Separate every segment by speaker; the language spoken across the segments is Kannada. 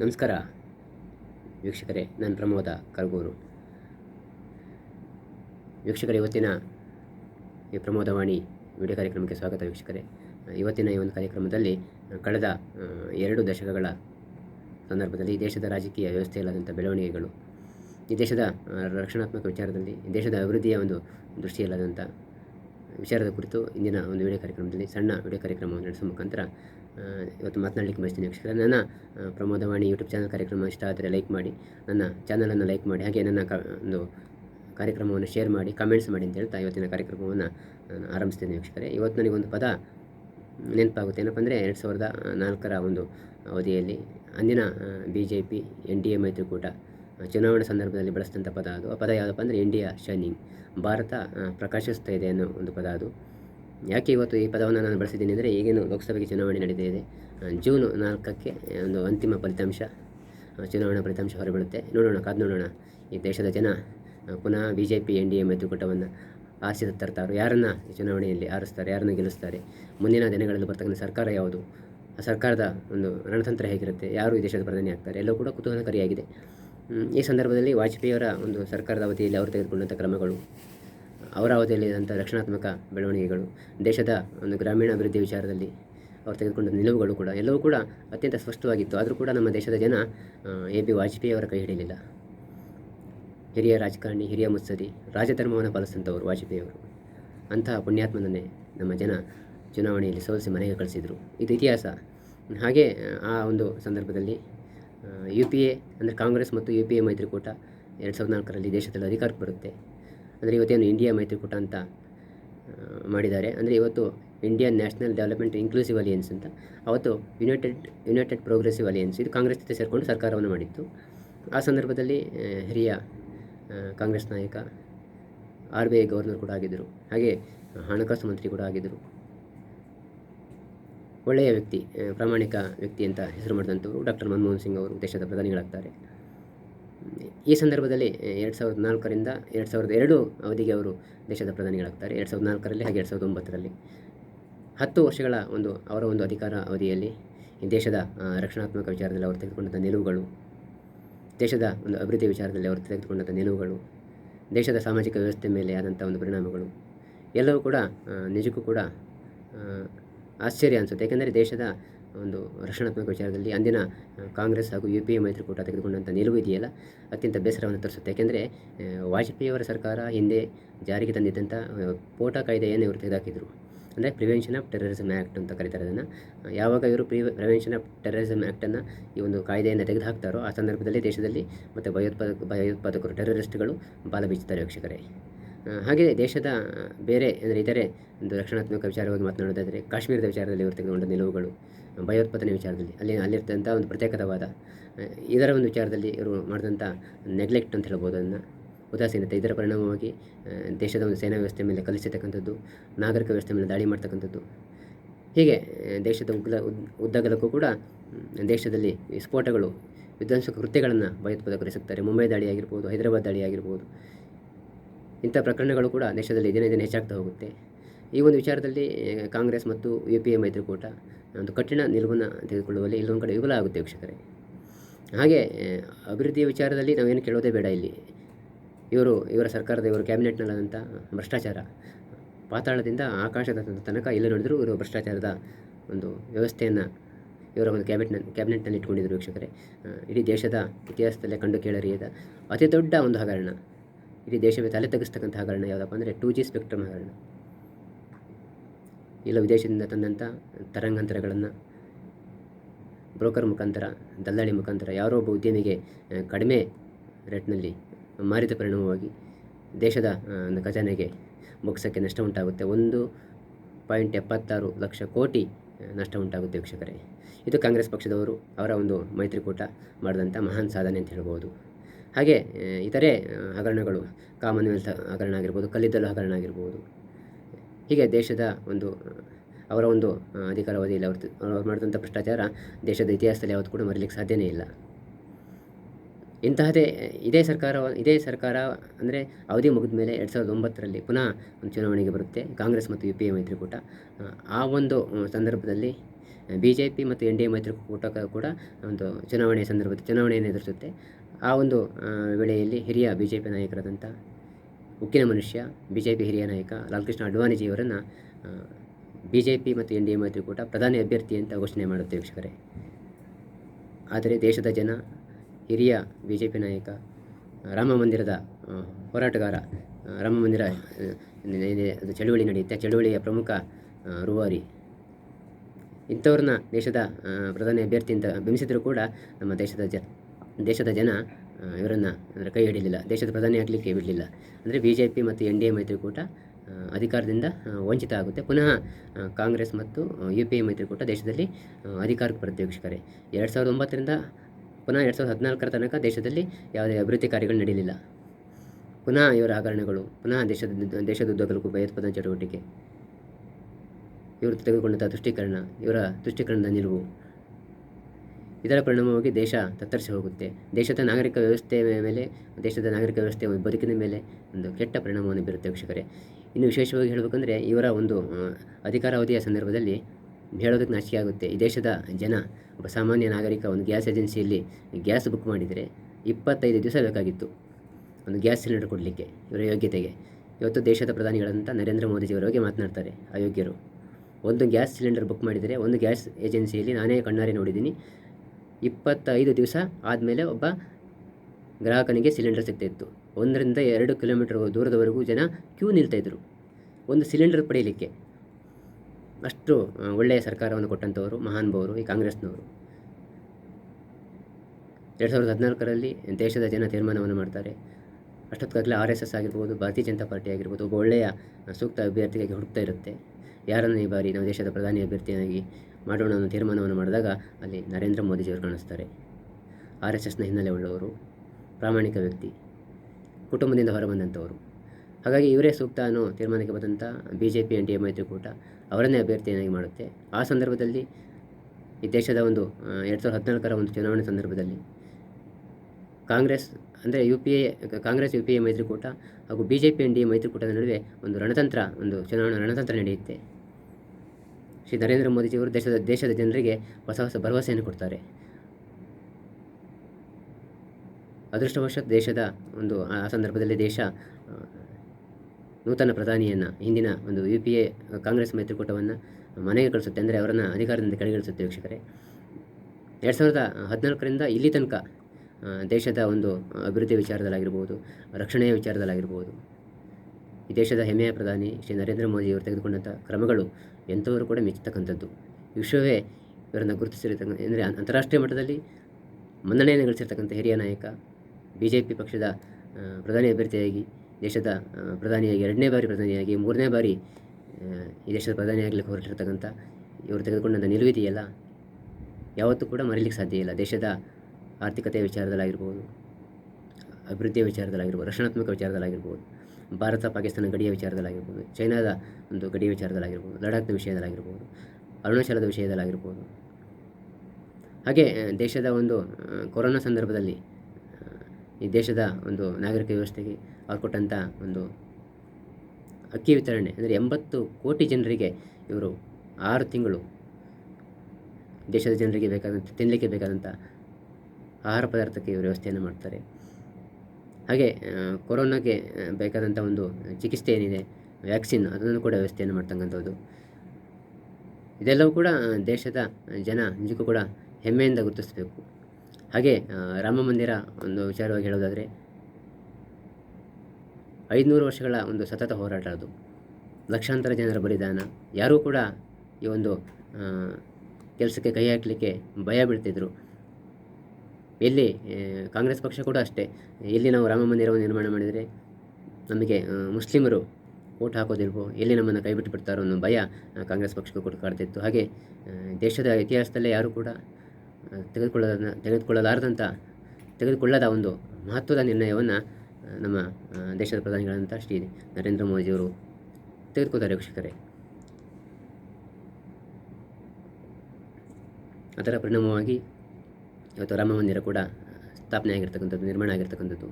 Speaker 1: ನಮಸ್ಕಾರ. ವೀಕ್ಷಕರೇ ನಾನು ಪ್ರಮೋದ ಕರಗೂರು. ವೀಕ್ಷಕರೇ, ಇವತ್ತಿನ ಈ ಪ್ರಮೋದವಾಣಿ ವಿಡಿಯೋ ಕಾರ್ಯಕ್ರಮಕ್ಕೆ ಸ್ವಾಗತ ವೀಕ್ಷಕರೇ. ಇವತ್ತಿನ ಈ ಒಂದು ಕಾರ್ಯಕ್ರಮದಲ್ಲಿ ಕಳೆದ ಎರಡು ದಶಕಗಳ ಸಂದರ್ಭದಲ್ಲಿ ದೇಶದ ರಾಜಕೀಯ ವ್ಯವಸ್ಥೆಯಲ್ಲಾದಂಥ ಬೆಳವಣಿಗೆಗಳು, ಈ ದೇಶದ ರಕ್ಷಣಾತ್ಮಕ ವಿಚಾರದಲ್ಲಿ ದೇಶದ ಅಭಿವೃದ್ಧಿಯ ಒಂದು ದೃಷ್ಟಿಯಲ್ಲಾದಂಥ ವಿಚಾರದ ಕುರಿತು ಇಂದಿನ ಒಂದು ವಿಡಿಯೋ ಕಾರ್ಯಕ್ರಮದಲ್ಲಿ ಸಣ್ಣ ವಿಡಿಯೋ ಕಾರ್ಯಕ್ರಮವನ್ನು ನಡೆಸುವ ಮುಖಾಂತರ ಇವತ್ತು ಮಾತನಾಡಲಿಕ್ಕೆ ಬಯಸ್ತೀನಿ ಯಕ್ಷಗಾನ ನನ್ನ ಪ್ರಮೋದವಾಣಿ ಯೂಟ್ಯೂಬ್ ಚಾನಲ್ ಕಾರ್ಯಕ್ರಮ ಇಷ್ಟ ಆದರೆ ಲೈಕ್ ಮಾಡಿ. ನನ್ನ ಚಾನಲನ್ನು ಲೈಕ್ ಮಾಡಿ. ಹಾಗೆ ನನ್ನ ಕ, ಒಂದು ಕಾರ್ಯಕ್ರಮವನ್ನು ಶೇರ್ ಮಾಡಿ ಕಮೆಂಟ್ಸ್ ಮಾಡಿ ಅಂತ ಹೇಳ್ತಾ ಇವತ್ತಿನ ಕಾರ್ಯಕ್ರಮವನ್ನು ನಾನು ಆರಂಭಿಸ್ತೇನೆ ವೀಕ್ಷಕರೇ. ಇವತ್ತು ನನಗೊಂದು ಪದ ನೆನಪಾಗುತ್ತೆ. ಏನಪ್ಪ ಅಂದರೆ ಎರಡು ಸಾವಿರದ ನಾಲ್ಕರ ಒಂದು ಅವಧಿಯಲ್ಲಿ ಅಂದಿನ B J P N D A ಮೈತ್ರಿಕೂಟ ಚುನಾವಣೆ ಸಂದರ್ಭದಲ್ಲಿ ಬಳಸಿದಂಥ ಪದ ಅದು. ಆ ಪದ ಯಾವುದಪ್ಪ ಅಂದರೆ ಇಂಡಿಯಾ ಶೈನಿಂಗ್ ಭಾರತ ಪ್ರಕಾಶಿಸ್ತಾ ಇದೆ ಅನ್ನೋ ಒಂದು ಪದ ಅದು. ಯಾಕೆ ಇವತ್ತು ಈ ಪದವನ್ನು ನಾನು ಬಳಸಿದ್ದೀನಿ ಅಂದರೆ ಈಗೇನು ಲೋಕಸಭೆಗೆ ಚುನಾವಣೆ ನಡೀತಾ ಇದೆ. ಜೂನ್ ನಾಲ್ಕಕ್ಕೆ ಒಂದು ಅಂತಿಮ ಫಲಿತಾಂಶ ಚುನಾವಣಾ ಫಲಿತಾಂಶ ಹೊರಬೀಳುತ್ತೆ. ನೋಡೋಣ, ಕಾದು ನೋಡೋಣ. ಈ ದೇಶದ ಜನ ಪುನಃ B J P N D A ಮೈತ್ರಿಕೂಟವನ್ನು ಆರಿಸಿದ ತರ್ತಾರೋ. ಯಾರನ್ನು ಈ ಚುನಾವಣೆಯಲ್ಲಿ ಆರಿಸ್ತಾರೆ, ಯಾರನ್ನು ಗೆಲ್ಲಿಸ್ತಾರೆ? ಮುಂದಿನ ದಿನಗಳಲ್ಲಿ ಬರ್ತಕ್ಕಂಥ ಸರ್ಕಾರ ಯಾವುದು? ಆ ಸರ್ಕಾರದ ಒಂದು ರಣತಂತ್ರ ಹೇಗಿರುತ್ತೆ? ಯಾರು ಈ ದೇಶದ ಪ್ರಧಾನಿ ಆಗ್ತಾರೆ? ಎಲ್ಲವೂ ಕೂಡ ಕುತೂಹಲಕಾರಿಯಾಗಿದೆ. ಈ ಸಂದರ್ಭದಲ್ಲಿ ವಾಜಪೇಯಿಯವರ ಒಂದು ಸರ್ಕಾರದ ಅವಧಿಯಲ್ಲಿ ಅವರು ತೆಗೆದುಕೊಂಡಂಥ ಕ್ರಮಗಳು ಅವರ ಅವಧಿಯಲ್ಲಿದ್ದಂಥ ರಕ್ಷಣಾತ್ಮಕ ಬೆಳವಣಿಗೆಗಳು ದೇಶದ ಒಂದು ಗ್ರಾಮೀಣ ಅಭಿವೃದ್ಧಿ ವಿಚಾರದಲ್ಲಿ ಅವರು ತೆಗೆದುಕೊಂಡ ನಿಲುವುಗಳು ಕೂಡ ಎಲ್ಲವೂ ಕೂಡ ಅತ್ಯಂತ ಸ್ಪಷ್ಟವಾಗಿತ್ತು. ಆದರೂ ಕೂಡ ನಮ್ಮ ದೇಶದ ಜನ ಎ ಬಿ ವಾಜಪೇಯಿ ಅವರ ಕೈ ಹಿಡಿಯಲಿಲ್ಲ ಹಿರಿಯ ರಾಜಕಾರಣಿ, ಹಿರಿಯ ಮುತ್ಸದಿ ರಾಜಧರ್ಮವನ್ನು ಪಾಲಿಸಿದಂಥವರು ವಾಜಪೇಯಿಯವರು ಅಂತಹ ಪುಣ್ಯಾತ್ಮನನ್ನೇ ನಮ್ಮ ಜನ ಚುನಾವಣೆಯಲ್ಲಿ ಸೋಲಿಸಿ ಮನೆಗೆ ಕಳಿಸಿದರು. ಇದು ಇತಿಹಾಸ. ಹಾಗೆ, ಆ ಒಂದು ಸಂದರ್ಭದಲ್ಲಿ ಯು ಪಿ ಎ ಅಂದರೆ ಕಾಂಗ್ರೆಸ್ ಮತ್ತು ಯು ಪಿ ಎ ಮೈತ್ರಿಕೂಟ ಎರಡು ಸಾವಿರದ ನಾಲ್ಕರಲ್ಲಿ ದೇಶದಲ್ಲಿ ಅಧಿಕಾರಕ್ಕೆ ಬರುತ್ತೆ. ಅಂದರೆ ಇವತ್ತೇನು ಇಂಡಿಯಾ ಮೈತ್ರಿಕೂಟ ಅಂತ ಮಾಡಿದ್ದಾರೆ. ಅಂದರೆ ಇವತ್ತು Indian National Development Inclusive Alliance ಅಂತ, ಅವತ್ತು ಯುನೈಟೆಡ್ ಯುನೈಟೆಡ್ ಪ್ರೋಗ್ರೆಸಿವ್ ಅಲಿಯನ್ಸ್ ಇದು ಕಾಂಗ್ರೆಸ್ ಜೊತೆ ಸೇರಿಕೊಂಡು ಸರ್ಕಾರವನ್ನು ಮಾಡಿತ್ತು. ಆ ಸಂದರ್ಭದಲ್ಲಿ ಹಿರಿಯ ಕಾಂಗ್ರೆಸ್ ನಾಯಕ, ಆರ್ ಬಿ ಐ ಗವರ್ನರ್ ಕೂಡ ಆಗಿದ್ದರು. ಹಾಗೆ ಹಣಕಾಸು ಮಂತ್ರಿ ಕೂಡ ಆಗಿದ್ದರು. ಒಳ್ಳೆಯ ವ್ಯಕ್ತಿ ಪ್ರಾಮಾಣಿಕ ವ್ಯಕ್ತಿ ಅಂತ ಹೆಸರು ಮಾಡಿದಂಥವರು ಡಾಕ್ಟರ್ ಮನಮೋಹನ್ ಸಿಂಗ್ ಅವರು ದೇಶದ ಪ್ರಧಾನಿಗಳಾಗ್ತಾರೆ. ಈ ಸಂದರ್ಭದಲ್ಲಿ ಎರಡು ಸಾವಿರದ ನಾಲ್ಕರಿಂದ ಎರಡು ಸಾವಿರದ ಎರಡು ಅವಧಿಗೆ ಅವರು ದೇಶದ ಪ್ರಧಾನಿಗಳಾಗ್ತಾರೆ. ಎರಡು ಸಾವಿರದ ನಾಲ್ಕರಲ್ಲಿ ಹಾಗೆ ಎರಡು ಸಾವಿರದ ಒಂಬತ್ತರಲ್ಲಿ. ಹತ್ತು ವರ್ಷಗಳ ಒಂದು, ಅವರ ಒಂದು ಅಧಿಕಾರ ಅವಧಿಯಲ್ಲಿ ಈ ದೇಶದ ರಕ್ಷಣಾತ್ಮಕ ವಿಚಾರದಲ್ಲಿ ಅವರು ತೆಗೆದುಕೊಂಡಂಥ ನಿಲುವುಗಳು, ದೇಶದ ಒಂದು ಅಭಿವೃದ್ಧಿ ವಿಚಾರದಲ್ಲಿ ಅವರು ತೆಗೆದುಕೊಂಡಂಥ ನಿಲುವುಗಳು, ದೇಶದ ಸಾಮಾಜಿಕ ವ್ಯವಸ್ಥೆ ಮೇಲೆ ಆದಂಥ ಒಂದು ಪರಿಣಾಮಗಳು, ಎಲ್ಲವೂ ಕೂಡ ನಿಜಕ್ಕೂ ಕೂಡ ಆಶ್ಚರ್ಯ ಅನಿಸುತ್ತೆ. ಏಕೆಂದರೆ ದೇಶದ ಒಂದು ರಕ್ಷಣಾತ್ಮಕ ವಿಚಾರದಲ್ಲಿ ಅಂದಿನ ಕಾಂಗ್ರೆಸ್ ಹಾಗೂ ಯು ಪಿ ಎ ಮೈತ್ರಿಕೂಟ ತೆಗೆದುಕೊಂಡಂಥ ನಿಲುವು ಇದೆಯಲ್ಲ, ಅತ್ಯಂತ ಬೇಸರವನ್ನು ತರಿಸುತ್ತೆ. ಯಾಕೆಂದರೆ ವಾಜಪೇಯಿಯವರ ಸರ್ಕಾರ ಹಿಂದೆ ಜಾರಿಗೆ ತಂದಿದ್ದಂಥ ಪೋಟ ಕಾಯ್ದೆಯನ್ನು ಇವರು ತೆಗೆದುಹಾಕಿದರು ಅಂದರೆ ಪ್ರಿವೆನ್ಷನ್ ಆಫ್ ಟೆರರಿಸಮ್ ಆ್ಯಕ್ಟ್ ಅಂತ ಕರೀತಾರೆ ಅದನ್ನು. ಯಾವಾಗ ಇವರು ಪ್ರಿ ಪ್ರಿವೆನ್ಷನ್ ಆಫ್ ಟೆರರಿಸಮ್ ಆ್ಯಕ್ಟನ್ನು ಈ ಒಂದು ಕಾಯ್ದೆಯನ್ನು ತೆಗೆದುಹಾಕ್ತಾರೋ, ಆ ಸಂದರ್ಭದಲ್ಲಿ ದೇಶದಲ್ಲಿ ಮತ್ತು ಭಯೋತ್ಪಾದಕ, ಭಯೋತ್ಪಾದಕರು ಟೆರರಿಸ್ಟ್ಗಳು ಬಾಲ ಬೀಚ್ತಾರೆ ವೀಕ್ಷಕರೇ. ಹಾಗೆ ದೇಶದ ಬೇರೆ, ಅಂದರೆ ಇತರೆ ಒಂದು ರಕ್ಷಣಾತ್ಮಕ ವಿಚಾರವಾಗಿ ಮಾತನಾಡೋದಾದರೆ ಕಾಶ್ಮೀರದ ವಿಚಾರದಲ್ಲಿ ಇವರು ತೆಗೆದುಕೊಂಡ ನಿಲುವುಗಳು, ಭಯೋತ್ಪಾದನೆ ವಿಚಾರದಲ್ಲಿ, ಅಲ್ಲಿ ಅಲ್ಲಿರ್ತಂಥ ಒಂದು ಪ್ರತ್ಯೇಕತವಾದ ಇದರ ಒಂದು ವಿಚಾರದಲ್ಲಿ ಇವರು ಮಾಡಿದಂಥ ನೆಗ್ಲೆಕ್ಟ್ ಅಂತ ಹೇಳ್ಬೋದು ಅದನ್ನು. ಉದಾಸೀನತೆ, ಇದರ ಪರಿಣಾಮವಾಗಿ ದೇಶದ ಒಂದು ಸೇನಾ ವ್ಯವಸ್ಥೆ ಮೇಲೆ ಕಲಿಸಿರ್ತಕ್ಕಂಥದ್ದು ನಾಗರಿಕ ವ್ಯವಸ್ಥೆ ಮೇಲೆ ದಾಳಿ ಮಾಡ್ತಕ್ಕಂಥದ್ದು. ಹೀಗೆ ದೇಶದ ಉಗ್ಲ ಉದ್ದಗಲಕ್ಕೂ ಕೂಡ ದೇಶದಲ್ಲಿ ಸ್ಫೋಟಗಳು, ವಿಧ್ವಂಸಕ ಕೃತ್ಯಗಳನ್ನು ಭಯೋತ್ಪಾದಕರಿಸುತ್ತಾರೆ ಮುಂಬೈ ದಾಳಿ ಆಗಿರ್ಬೋದು, ಹೈದರಾಬಾದ್ ದಾಳಿ ಆಗಿರ್ಬೋದು. ಇಂಥ ಪ್ರಕರಣಗಳು ಕೂಡ ದೇಶದಲ್ಲಿ ದಿನೇ ದಿನ ಹೆಚ್ಚಾಗ್ತಾ ಹೋಗುತ್ತೆ. ಈ ಒಂದು ವಿಚಾರದಲ್ಲಿ ಕಾಂಗ್ರೆಸ್ ಮತ್ತು ಯು ಪಿ ಎ ಮೈತ್ರಿಕೂಟ ಒಂದು ಕಠಿಣ ನಿಲುವನ್ನು ತೆಗೆದುಕೊಳ್ಳುವಲ್ಲಿ ಇಲ್ಲೊಂದು ಕಡೆ ವಿಫಲ ಆಗುತ್ತೆ ವೀಕ್ಷಕರೇ. ಹಾಗೆ ಅಭಿವೃದ್ಧಿಯ ವಿಚಾರದಲ್ಲಿ ನಾವೇನು ಕೇಳೋದೇ ಬೇಡ ಇಲ್ಲಿ. ಇವರು, ಇವರ ಸರ್ಕಾರದ ಇವರು ಕ್ಯಾಬಿನೆಟ್ನಲ್ಲಾದಂಥ ಭ್ರಷ್ಟಾಚಾರ ಪಾತಾಳದಿಂದ ಆಕಾಶದ ತನಕ ಇಲ್ಲಿ ನೋಡಿದರೂ ಇವರು ಭ್ರಷ್ಟಾಚಾರದ ಒಂದು ವ್ಯವಸ್ಥೆಯನ್ನು ಇವರ ಒಂದು ಕ್ಯಾಬಿನೆಟ್ನ, ಕ್ಯಾಬಿನೆಟ್ನಲ್ಲಿ ಇಟ್ಕೊಂಡಿದ್ದರು ವೀಕ್ಷಕರೇ. ಇಡೀ ದೇಶದ ಇತಿಹಾಸದಲ್ಲೇ ಕಂಡು ಕೇಳರಿಯದ ಅತಿ ದೊಡ್ಡ ಒಂದು ಹಗರಣ. ಇಡೀ ದೇಶವೇ ತಲೆ ತಗ್ಗಿಸ್ತಕ್ಕಂಥ ಹಗರಣ ಯಾವುದಪ್ಪ ಅಂದರೆ ಟೂ ಜಿ ಸ್ಪೆಕ್ಟ್ರಮ್ ಹಗರಣ. ಇಲ್ಲ ವಿದೇಶದಿಂದ ತಂದಂಥ ತರಂಗಾಂತರಗಳನ್ನು ಬ್ರೋಕರ್ ಮುಖಾಂತರ, ದಲ್ಲಾಳಿ ಮುಖಾಂತರ, ಯಾರೋ ಒಬ್ಬ ಉದ್ಯಮಿಗೆ ಕಡಿಮೆ ರೇಟ್ನಲ್ಲಿ ಮಾರಿದ ಪರಿಣಾಮವಾಗಿ ದೇಶದ ಖಜಾನೆಗೆ ಬೊಗ್ಸೋಕ್ಕೆ ನಷ್ಟ ಉಂಟಾಗುತ್ತೆ. ಒಂದು ಪಾಯಿಂಟ್ ಎಪ್ಪತ್ತಾರು ಲಕ್ಷ ಕೋಟಿ ನಷ್ಟ ಉಂಟಾಗುತ್ತೆ ವೀಕ್ಷಕರೇ. ಇದು ಕಾಂಗ್ರೆಸ್ ಪಕ್ಷದವರು ಅವರ ಒಂದು ಮೈತ್ರಿಕೂಟ ಮಾಡಿದಂಥ ಮಹಾನ್ ಸಾಧನೆ ಅಂತ ಹೇಳ್ಬೋದು. ಹಾಗೆ ಇತರೆ ಹಗರಣಗಳು, ಕಾಮನ್ವೆಲ್ತ್ ಹಗರಣ ಆಗಿರ್ಬೋದು, ಕಲ್ಲಿದ್ದಲು ಹಗರಣ ಆಗಿರ್ಬೋದು. ಹೀಗೆ ದೇಶದ ಒಂದು, ಅವರ ಒಂದು ಅಧಿಕಾರಾವಧಿಯಲ್ಲಿ ಅವರು ಅವರು ಮಾಡಿದಂಥ ಭ್ರಷ್ಟಾಚಾರ ದೇಶದ ಇತಿಹಾಸದಲ್ಲಿ ಯಾವತ್ತು ಕೂಡ ಮರೀಲಿಕ್ಕೆ ಸಾಧ್ಯನೇ ಇಲ್ಲ. ಇಂತಹದೇ, ಇದೇ ಸರ್ಕಾರ ಇದೇ ಸರ್ಕಾರ ಅಂದರೆ ಅವಧಿ ಮುಗಿದ ಮೇಲೆ ಎರಡು ಸಾವಿರದ ಒಂಬತ್ತರಲ್ಲಿ ಪುನಃ ಒಂದು ಚುನಾವಣೆಗೆ ಬರುತ್ತೆ, ಕಾಂಗ್ರೆಸ್ ಮತ್ತು ಯು ಪಿ ಎ ಮೈತ್ರಿಕೂಟ. ಆ ಒಂದು ಸಂದರ್ಭದಲ್ಲಿ ಬಿ ಜೆ ಪಿ ಮತ್ತು ಎನ್ ಡಿ ಎ ಮೈತ್ರಿಕೂಟ ಕೂಡ ಒಂದು ಚುನಾವಣೆಯ ಸಂದರ್ಭದಲ್ಲಿ, ಚುನಾವಣೆಯನ್ನು ಎದುರಿಸುತ್ತೆ. ಆ ಒಂದು ವೇಳೆಯಲ್ಲಿ ಹಿರಿಯ ಬಿ ಜೆ ಪಿ ನಾಯಕರಾದಂಥ ಉಕ್ಕಿನ ಮನುಷ್ಯ ಬಿ ಜೆ ಪಿ ಹಿರಿಯ ನಾಯಕ ಲಾಲ್ಕೃಷ್ಣ ಅಡ್ವಾಣಿಜಿಯವರನ್ನು ಬಿ ಜೆ ಪಿ ಮತ್ತು ಎನ್ ಡಿ ಎ ಮೈತ್ರಿಕೂಟ ಪ್ರಧಾನಿ ಅಭ್ಯರ್ಥಿ ಅಂತ ಘೋಷಣೆ ಮಾಡುತ್ತೆ ವೀಕ್ಷಕರೇ. ಆದರೆ ದೇಶದ ಜನ, ಹಿರಿಯ ಬಿ ಜೆ ಪಿ ನಾಯಕ, ರಾಮ ಮಂದಿರದ ಹೋರಾಟಗಾರ ರಾಮ ಮಂದಿರ ಚಳುವಳಿ ನಡೆಯುತ್ತೆ ಚಳುವಳಿಯ ಪ್ರಮುಖ ರೂವಾರಿ. ಇಂಥವ್ರನ್ನ ದೇಶದ ಪ್ರಧಾನಿ ಅಭ್ಯರ್ಥಿ ಅಂತ ಬಿಂಬಿಸಿದರೂ ಕೂಡ ನಮ್ಮ ದೇಶದ ಜ ದೇಶದ ಜನ ಇವರನ್ನು, ಅಂದರೆ ಕೈ ಹಿಡಿಲಿಲ್ಲ. ದೇಶದ ಪ್ರಧಾನಿ ಆಗಲಿಕ್ಕೆ ಬಿಡಲಿಲ್ಲ. ಅಂದರೆ ಬಿ ಜೆ ಪಿ ಮತ್ತು ಎನ್ ಡಿ ಎ ಮೈತ್ರಿಕೂಟ ಅಧಿಕಾರದಿಂದ ವಂಚಿತ ಆಗುತ್ತೆ. ಪುನಃ ಕಾಂಗ್ರೆಸ್ ಮತ್ತು ಯು ಪಿ ಎ ಮೈತ್ರಿಕೂಟ ದೇಶದಲ್ಲಿ ಅಧಿಕಾರಕ್ಕೆ ವೀಕ್ಷಕರೇ ಎರಡು ಸಾವಿರದ ಒಂಬತ್ತರಿಂದ, ಪುನಃ ಎರಡು ಸಾವಿರದ ಹದಿನಾಲ್ಕರ ತನಕ ದೇಶದಲ್ಲಿ ಯಾವುದೇ ಅಭಿವೃದ್ಧಿ ಕಾರ್ಯಗಳು ನಡೆಯಲಿಲ್ಲ ಪುನಃ ಇವರ ಹಗರಣಗಳು, ಪುನಃ ದೇಶದ ದೇಶದ ಉದ್ದಗಲಕ್ಕೂ ಭಯೋತ್ಪಾದನಾ ಚಟುವಟಿಕೆ. ಇವರು ತೆಗೆದುಕೊಂಡಂಥ ತುಷ್ಟೀಕರಣ, ಇವರ ತುಷ್ಟೀಕರಣದ ನಿಲುವು. ಇದರ ಪರಿಣಾಮವಾಗಿ ದೇಶ ತತ್ತರಿಸಿ ಹೋಗುತ್ತೆ. ದೇಶದ ನಾಗರಿಕ ವ್ಯವಸ್ಥೆ ಮೇಲೆ, ದೇಶದ ನಾಗರಿಕ ವ್ಯವಸ್ಥೆ ಬದುಕಿನ ಮೇಲೆ ಒಂದು ಕೆಟ್ಟ ಪರಿಣಾಮವನ್ನು ಬೀರುತ್ತೆ ವೀಕ್ಷಕರೇ. ಇನ್ನು ವಿಶೇಷವಾಗಿ ಹೇಳಬೇಕಂದ್ರೆ ಇವರ ಒಂದು ಅಧಿಕಾರಾವಧಿಯ ಸಂದರ್ಭದಲ್ಲಿ ಹೇಳೋದಕ್ಕೆ ನಾಚಿಕೆ ಆಗುತ್ತೆ. ಈ ದೇಶದ ಜನ, ಒಬ್ಬ ಸಾಮಾನ್ಯ ನಾಗರಿಕ ಒಂದು ಗ್ಯಾಸ್ ಏಜೆನ್ಸಿಯಲ್ಲಿ ಗ್ಯಾಸ್ ಬುಕ್ ಮಾಡಿದರೆ ಇಪ್ಪತ್ತೈದು ದಿವಸ ಬೇಕಾಗಿತ್ತು ಒಂದು ಗ್ಯಾಸ್ ಸಿಲಿಂಡರ್ ಕೊಡಲಿಕ್ಕೆ ಇವರ ಯೋಗ್ಯತೆಗೆ. ಇವತ್ತು ದೇಶದ ಪ್ರಧಾನಿಗಳಂತ ನರೇಂದ್ರ ಮೋದಿಜಿಯವರ ಬಗ್ಗೆ ಮಾತನಾಡ್ತಾರೆ ಅಯೋಗ್ಯರು. ಒಂದು ಗ್ಯಾಸ್ ಸಿಲಿಂಡರ್ ಬುಕ್ ಮಾಡಿದರೆ ಒಂದು ಗ್ಯಾಸ್ ಏಜೆನ್ಸಿಯಲ್ಲಿ ನಾನೇ ಕಣ್ಣಾರೆ ನೋಡಿದ್ದೀನಿ. ಇಪ್ಪತ್ತೈದು ದಿವಸ ಆದಮೇಲೆ ಒಬ್ಬ ಗ್ರಾಹಕನಿಗೆ ಸಿಲಿಂಡರ್ ಸಿಗ್ತಾಯಿತ್ತು. ಒಂದರಿಂದ ಎರಡು ಕಿಲೋಮೀಟರ್ ದೂರದವರೆಗೂ ಜನ ಕ್ಯೂ ನಿಲ್ತಾಯಿದ್ರು. ಒಂದು ಸಿಲಿಂಡರ್ ಪಡೆಯಲಿಕ್ಕೆ ಅಷ್ಟು ಒಳ್ಳೆಯ ಸರ್ಕಾರವನ್ನು ಕೊಟ್ಟಂಥವರು, ಮಹಾನುಭಾವರು, ಈ ಕಾಂಗ್ರೆಸ್ನವರು. ಎರಡು ಸಾವಿರದ ಹದಿನಾಲ್ಕರಲ್ಲಿ ದೇಶದ ಜನ ತೀರ್ಮಾನವನ್ನು ಮಾಡ್ತಾರೆ. ಅಷ್ಟೊತ್ತಾಗಲೇ ಆರ್ ಎಸ್ ಎಸ್ ಆಗಿರ್ಬೋದು, ಭಾರತೀಯ ಜನತಾ ಪಾರ್ಟಿ ಆಗಿರ್ಬೋದು, ಒಬ್ಬ ಒಳ್ಳೆಯ ಸೂಕ್ತ ಅಭ್ಯರ್ಥಿಗಾಗಿ ಹುಡುಕ್ತಾ ಇರುತ್ತೆ. ಯಾರನ್ನು ಈ ಬಾರಿ ನಾವು ದೇಶದ ಪ್ರಧಾನಿ ಅಭ್ಯರ್ಥಿಯಾಗಿ ಮಾಡೋಣ ಅನ್ನೋ ತೀರ್ಮಾನವನ್ನು ಮಾಡಿದಾಗ ಅಲ್ಲಿ ನರೇಂದ್ರ ಮೋದಿಜಿಯವರು ಕಾಣಿಸ್ತಾರೆ. ಆರ್ ಎಸ್ ಎಸ್ನ ಹಿನ್ನೆಲೆ ಉಳ್ಳವರು, ಪ್ರಾಮಾಣಿಕ ವ್ಯಕ್ತಿ, ಕುಟುಂಬದಿಂದ ಹೊರಬಂದಂಥವರು. ಹಾಗಾಗಿ ಇವರೇ ಸೂಕ್ತ ಅನ್ನೋ ತೀರ್ಮಾನಕ್ಕೆ ಬಂದಂಥ B J P N D A ಮೈತ್ರಿಕೂಟ ಅವರನ್ನೇ ಅಭ್ಯರ್ಥಿಯನ್ನಾಗಿ ಮಾಡುತ್ತೆ. ಆ ಸಂದರ್ಭದಲ್ಲಿ ಈ ದೇಶದ ಒಂದು ಎರಡು ಸಾವಿರದ ಹದಿನಾಲ್ಕರ ಒಂದು ಚುನಾವಣೆ ಸಂದರ್ಭದಲ್ಲಿ ಕಾಂಗ್ರೆಸ್, ಅಂದರೆ U P A, Congress, U P A ಮೈತ್ರಿಕೂಟ ಹಾಗೂ B J P N D A ಮೈತ್ರಿಕೂಟದ ನಡುವೆ ಒಂದು ರಣತಂತ್ರ, ಒಂದು ಚುನಾವಣಾ ರಣತಂತ್ರ ನಡೆಯುತ್ತೆ. ಶ್ರೀ ನರೇಂದ್ರ ಮೋದಿಜಿಯವರು ದೇಶದ ದೇಶದ ಜನರಿಗೆ ಹೊಸ ಹೊಸ ಭರವಸೆಯನ್ನು ಕೊಡ್ತಾರೆ. ಅದೃಷ್ಟವಶಾತ್ ದೇಶದ ಒಂದು, ಆ ಸಂದರ್ಭದಲ್ಲಿ ದೇಶ ನೂತನ ಪ್ರಧಾನಿಯನ್ನು, ಹಿಂದಿನ ಒಂದು ಯು ಪಿ ಎ ಕಾಂಗ್ರೆಸ್ ಮೈತ್ರಿಕೂಟವನ್ನು ಮನೆಗೆ ಕಳಿಸುತ್ತೆ ಅಂದರೆ ಅವರನ್ನು ಅಧಿಕಾರದಿಂದ ಕೆಳಗಿಳಿಸುತ್ತೆ ವೀಕ್ಷಕರೇ. ಎರಡು ಸಾವಿರದ ಹದಿನಾಲ್ಕರಿಂದ ಇಲ್ಲಿ ತನಕ ದೇಶದ ಒಂದು ಅಭಿವೃದ್ಧಿ ವಿಚಾರದಲ್ಲಾಗಿರ್ಬೋದು, ರಕ್ಷಣೆಯ ವಿಚಾರದಲ್ಲಾಗಿರ್ಬೋದು ಈ ದೇಶದ ಹೆಮ್ಮೆಯ ಪ್ರಧಾನಿ ಶ್ರೀ ನರೇಂದ್ರ ಮೋದಿಯವರು ತೆಗೆದುಕೊಂಡಂಥ ಕ್ರಮಗಳು ಎಂಥವರು ಕೂಡ ಮೆಚ್ಚತಕ್ಕಂಥದ್ದು. ವಿಶ್ವವೇ ಇವರನ್ನು ಗುರುತಿಸಿರ್ತಕ್ಕಂಥ ಅಂದರೆ ಅಂತಾರಾಷ್ಟ್ರೀಯ ಮಟ್ಟದಲ್ಲಿ ಮನ್ನಣೆಯನ್ನು ಗಳಿಸಿರ್ತಕ್ಕಂಥ ಹಿರಿಯ ನಾಯಕ ಬಿ ಜೆ ಪಿ ಪಕ್ಷದ ಪ್ರಧಾನಿ ಅಭ್ಯರ್ಥಿಯಾಗಿ, ದೇಶದ ಪ್ರಧಾನಿಯಾಗಿ, ಎರಡನೇ ಬಾರಿ ಪ್ರಧಾನಿಯಾಗಿ, ಮೂರನೇ ಬಾರಿ ಈ ದೇಶದ ಪ್ರಧಾನಿಯಾಗಲಿಕ್ಕೆ ಹೊರಟಿರ್ತಕ್ಕಂಥ ಇವರು ತೆಗೆದುಕೊಂಡಂಥ ನಿಲುವಿದೆಯಲ್ಲ, ಯಾವತ್ತೂ ಕೂಡ ಮರೀಲಿಕ್ಕೆ ಸಾಧ್ಯ ಇಲ್ಲ. ದೇಶದ ಆರ್ಥಿಕತೆಯ ವಿಚಾರದಲ್ಲಾಗಿರ್ಬೋದು, ಅಭಿವೃದ್ಧಿಯ ವಿಚಾರದಲ್ಲಾಗಿರ್ಬೋದು, ರಕ್ಷಣಾತ್ಮಕ ವಿಚಾರದಲ್ಲಾಗಿರ್ಬೋದು. ಭಾರತ ಪಾಕಿಸ್ತಾನ ಗಡಿಯ ವಿಚಾರದಲ್ಲಾಗಿರ್ಬೋದು, ಚೈನಾದ ಒಂದು ಗಡಿಯ ವಿಚಾರದಲ್ಲಾಗಿರ್ಬೋದು, ಲಡಾಖ್ನ ವಿಷಯದಲ್ಲಾಗಿರ್ಬೋದು, ಅರುಣಾಚಲದ ವಿಷಯದಲ್ಲಾಗಿರ್ಬೋದು. ಹಾಗೆ ದೇಶದ ಒಂದು ಕೊರೋನಾ ಸಂದರ್ಭದಲ್ಲಿ ಈ ದೇಶದ ಒಂದು ನಾಗರಿಕ ವ್ಯವಸ್ಥೆಗೆ ಅವ್ರು ಕೊಟ್ಟಂಥ ಒಂದು ಅಕ್ಕಿ ವಿತರಣೆ, ಅಂದರೆ ಎಂಬತ್ತು ಕೋಟಿ ಜನರಿಗೆ ಇವರು ಆರು ತಿಂಗಳು ದೇಶದ ಜನರಿಗೆ ಬೇಕಾದಂಥ ತಿನ್ನಲಿಕ್ಕೆ ಬೇಕಾದಂಥ ಆಹಾರ ಪದಾರ್ಥಕ್ಕೆ ಇವರು ವ್ಯವಸ್ಥೆಯನ್ನು ಮಾಡ್ತಾರೆ. ಹಾಗೆ ಕೊರೋನಾಗೆ ಬೇಕಾದಂಥ ಒಂದು ಚಿಕಿತ್ಸೆ ಏನಿದೆ, ವ್ಯಾಕ್ಸಿನ್, ಅದನ್ನು ಕೂಡ ವ್ಯವಸ್ಥೆಯನ್ನು ಮಾಡ್ತಕ್ಕಂಥದ್ದು. ಇದೆಲ್ಲವೂ ಕೂಡ ದೇಶದ ಜನ ನಿಜಕ್ಕೂ ಕೂಡ ಹೆಮ್ಮೆಯಿಂದ ಗುರುತಿಸಬೇಕು. ಹಾಗೆ ರಾಮ ಮಂದಿರ ಒಂದು ವಿಚಾರವಾಗಿ ಹೇಳೋದಾದರೆ, ಐದುನೂರು ವರ್ಷಗಳ ಒಂದು ಸತತ ಹೋರಾಟ ಅದು. ಲಕ್ಷಾಂತರ ಜನರ ಬಲಿದಾನ. ಯಾರೂ ಕೂಡ ಈ ಒಂದು ಕೆಲಸಕ್ಕೆ ಕೈ ಹಾಕಲಿಕ್ಕೆ ಭಯ ಬೀಳ್ತಿದ್ರು. ಎಲ್ಲಿ ಕಾಂಗ್ರೆಸ್ ಪಕ್ಷ ಕೂಡ ಅಷ್ಟೇ. ಎಲ್ಲಿ ನಾವು ರಾಮ ಮಂದಿರವನ್ನು ನಿರ್ಮಾಣ ಮಾಡಿದರೆ ನಮಗೆ ಮುಸ್ಲಿಮರು ಓಟ್ ಹಾಕೋದಿಲ್ವೋ, ಎಲ್ಲಿ ನಮ್ಮನ್ನು ಕೈ ಬಿಟ್ಟು ಬಿಡ್ತಾರೋ ಅನ್ನೋ ಭಯ ಕಾಂಗ್ರೆಸ್ ಪಕ್ಷಕ್ಕೂ ಕೂಡ ಕಾಡ್ತಿತ್ತು. ಹಾಗೆ ದೇಶದ ಇತಿಹಾಸದಲ್ಲೇ ಯಾರೂ ಕೂಡ ತೆಗೆದುಕೊಳ್ಳದ ತೆಗೆದುಕೊಳ್ಳಲಾರದಂಥ ತೆಗೆದುಕೊಳ್ಳದ ಒಂದು ಮಹತ್ವದ ನಿರ್ಣಯವನ್ನು ನಮ್ಮ ದೇಶದ ಪ್ರಧಾನಿಗಳಂತ ಶ್ರೀ ನರೇಂದ್ರ ಮೋದಿಯವರು ತೆಗೆದುಕೊಳ್ತಾರೆ ವೀಕ್ಷಕರೇ. ಅದರ ಪರಿಣಾಮವಾಗಿ ಇವತ್ತು ರಾಮ ಮಂದಿರ ಕೂಡ ಸ್ಥಾಪನೆ ಆಗಿರ್ತಕ್ಕಂಥದ್ದು, ನಿರ್ಮಾಣ ಆಗಿರ್ತಕ್ಕಂಥದ್ದು.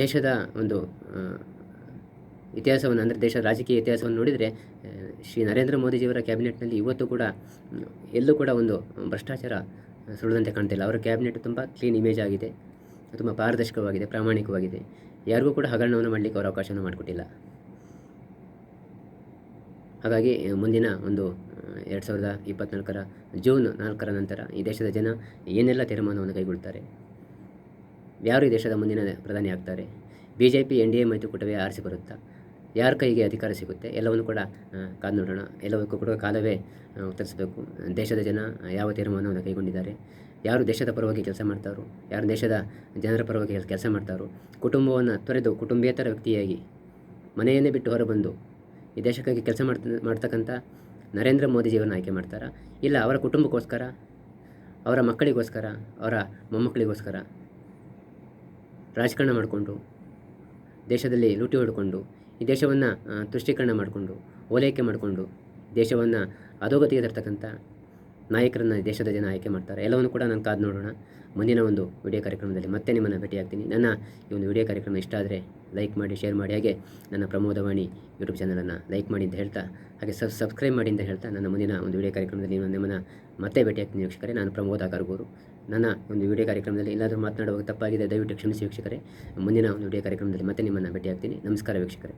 Speaker 1: ದೇಶದ ಒಂದು ಇತಿಹಾಸವನ್ನು ಅಂದರೆ ದೇಶದ ರಾಜಕೀಯ ಇತಿಹಾಸವನ್ನು ನೋಡಿದರೆ ಶ್ರೀ ನರೇಂದ್ರ ಮೋದಿಜಿಯವರ ಕ್ಯಾಬಿನೆಟ್ನಲ್ಲಿ ಇವತ್ತು ಕೂಡ ಎಲ್ಲೂ ಕೂಡ ಒಂದು ಭ್ರಷ್ಟಾಚಾರ ಸುಳಿದಂತೆ ಕಾಣ್ತಿಲ್ಲ. ಅವರ ಕ್ಯಾಬಿನೆಟ್ ತುಂಬ ಕ್ಲೀನ್ ಇಮೇಜ್ ಆಗಿದೆ, ತುಂಬ ಪಾರದರ್ಶಕವಾಗಿದೆ, ಪ್ರಾಮಾಣಿಕವಾಗಿದೆ. ಯಾರಿಗೂ ಕೂಡ ಹಗರಣವನ್ನು ಮಾಡಲಿಕ್ಕೆ ಅವರ ಅವಕಾಶವನ್ನು ಮಾಡಿಕೊಟ್ಟಿಲ್ಲ. ಹಾಗಾಗಿ, ಮುಂದಿನ ಒಂದು ಎರಡು ಸಾವಿರದ ಇಪ್ಪತ್ನಾಲ್ಕರ ಜೂನ್ ನಾಲ್ಕರ ನಂತರ ಈ ದೇಶದ ಜನ ಏನೆಲ್ಲ ತೀರ್ಮಾನವನ್ನು ಕೈಗೊಳ್ತಾರೆ ಯಾರು ಈ ದೇಶದ ಮುಂದಿನ ಪ್ರಧಾನಿ ಆಗ್ತಾರೆ? B J P N D A, ಮೈತ್ರಿಕೂಟವೇ ಆರಿಸಿ ಬರುತ್ತಾ? ಯಾರ ಕೈಗೆ ಅಧಿಕಾರ ಸಿಗುತ್ತೆ? ಎಲ್ಲವನ್ನು ಕೂಡ ಕಾದು ನೋಡೋಣ. ಎಲ್ಲವಕ್ಕೂ ಕೂಡ ಕಾಲವೇ ಉತ್ತರಿಸಬೇಕು. ದೇಶದ ಜನ ಯಾವ ತೀರ್ಮಾನವನ್ನು ಕೈಗೊಂಡಿದ್ದಾರೆ? ಯಾರು ದೇಶದ ಪರವಾಗಿ ಕೆಲಸ ಮಾಡ್ತಾರೋ ಯಾರು ದೇಶದ ಜನರ ಪರವಾಗಿ ಕೆಲಸ ಮಾಡ್ತಾರೋ ಕುಟುಂಬವನ್ನು ತೊರೆದು ಕುಟುಂಬೇತರ ವ್ಯಕ್ತಿಯಾಗಿ ಮನೆಯನ್ನೇ ಬಿಟ್ಟು ಹೊರಬಂದು ಈ ದೇಶಕ್ಕಾಗಿ ಕೆಲಸ ಮಾಡ್ತ, ಮಾಡ್ತಕ್ಕಂಥ ನರೇಂದ್ರ ಮೋದಿಜಿಯವರನ್ನು ಆಯ್ಕೆ ಮಾಡ್ತಾರಾ? ಇಲ್ಲ ಅವರ ಕುಟುಂಬಕ್ಕೋಸ್ಕರ? ಅವರ ಮಕ್ಕಳಿಗೋಸ್ಕರ? ಅವರ ಮೊಮ್ಮಕ್ಕಳಿಗೋಸ್ಕರ? ರಾಜಕಾರಣ ಮಾಡಿಕೊಂಡು, ದೇಶದಲ್ಲಿ ಲೂಟಿ ಹೊಡ್ಕೊಂಡು, ಈ ದೇಶವನ್ನು ತುಷ್ಟೀಕರಣ ಮಾಡಿಕೊಂಡು, ಓಲೈಕೆ ಮಾಡಿಕೊಂಡು, ದೇಶವನ್ನು ಅಧೋಗತಿಗೆ ತರ್ತಕ್ಕಂಥ ನಾಯಕರನ್ನು ದೇಶದ ಜನ ಆಯ್ಕೆ ಮಾಡ್ತಾರೆ. ಎಲ್ಲವನ್ನು ಕೂಡ ನಾನು ಕಾದು ನೋಡೋಣ. ಮುಂದಿನ ಒಂದು ವಿಡಿಯೋ ಕಾರ್ಯಕ್ರಮದಲ್ಲಿ ಮತ್ತೆ ನಿಮ್ಮನ್ನು ಭೇಟಿಯಾಗ್ತೀನಿ. ನನ್ನ ಈ ಒಂದು ವಿಡಿಯೋ ಕಾರ್ಯಕ್ರಮ ಇಷ್ಟ ಆದರೆ ಲೈಕ್ ಮಾಡಿ, ಶೇರ್ ಮಾಡಿ. ಹಾಗೆ ನನ್ನ ಪ್ರಮೋದವಾಣಿ ಯೂಟ್ಯೂಬ್ ಚಾನಲನ್ನು ಲೈಕ್ ಮಾಡಿ ಅಂತ ಹೇಳ್ತಾ, ಹಾಗೆ ಸಬ್ ಸಬ್ಸ್ಕ್ರೈಬ್ ಮಾಡಿ ಅಂತ ಹೇಳ್ತಾ ನನ್ನ ಮುಂದಿನ ಒಂದು ವಿಡಿಯೋ ಕಾರ್ಯಕ್ರಮದಲ್ಲಿ ನಿಮ್ಮ, ನಿಮ್ಮನ್ನು ಮತ್ತೆ ಭೇಟಿಯಾಗ್ತೀನಿ ವೀಕ್ಷಕರೇ. ನಾನು ಪ್ರಮೋದ ಕರಗೂರು. ನನ್ನ ಒಂದು ವಿಡಿಯೋ ಕಾರ್ಯಕ್ರಮದಲ್ಲಿ ಎಲ್ಲಾದರೂ ಮಾತನಾಡುವಾಗ ತಪ್ಪಾಗಿದೆ, ದಯವಿಟ್ಟು ಕ್ಷಮಿಸಿ ವೀಕ್ಷಕರೇ. ಮುಂದಿನ ಒಂದು ವಿಡಿಯೋ ಕಾರ್ಯಕ್ರಮದಲ್ಲಿ ಮತ್ತೆ ನಿಮ್ಮನ್ನು ಭೇಟಿಯಾಗ್ತೀನಿ. ನಮಸ್ಕಾರ ವೀಕ್ಷಕರೇ.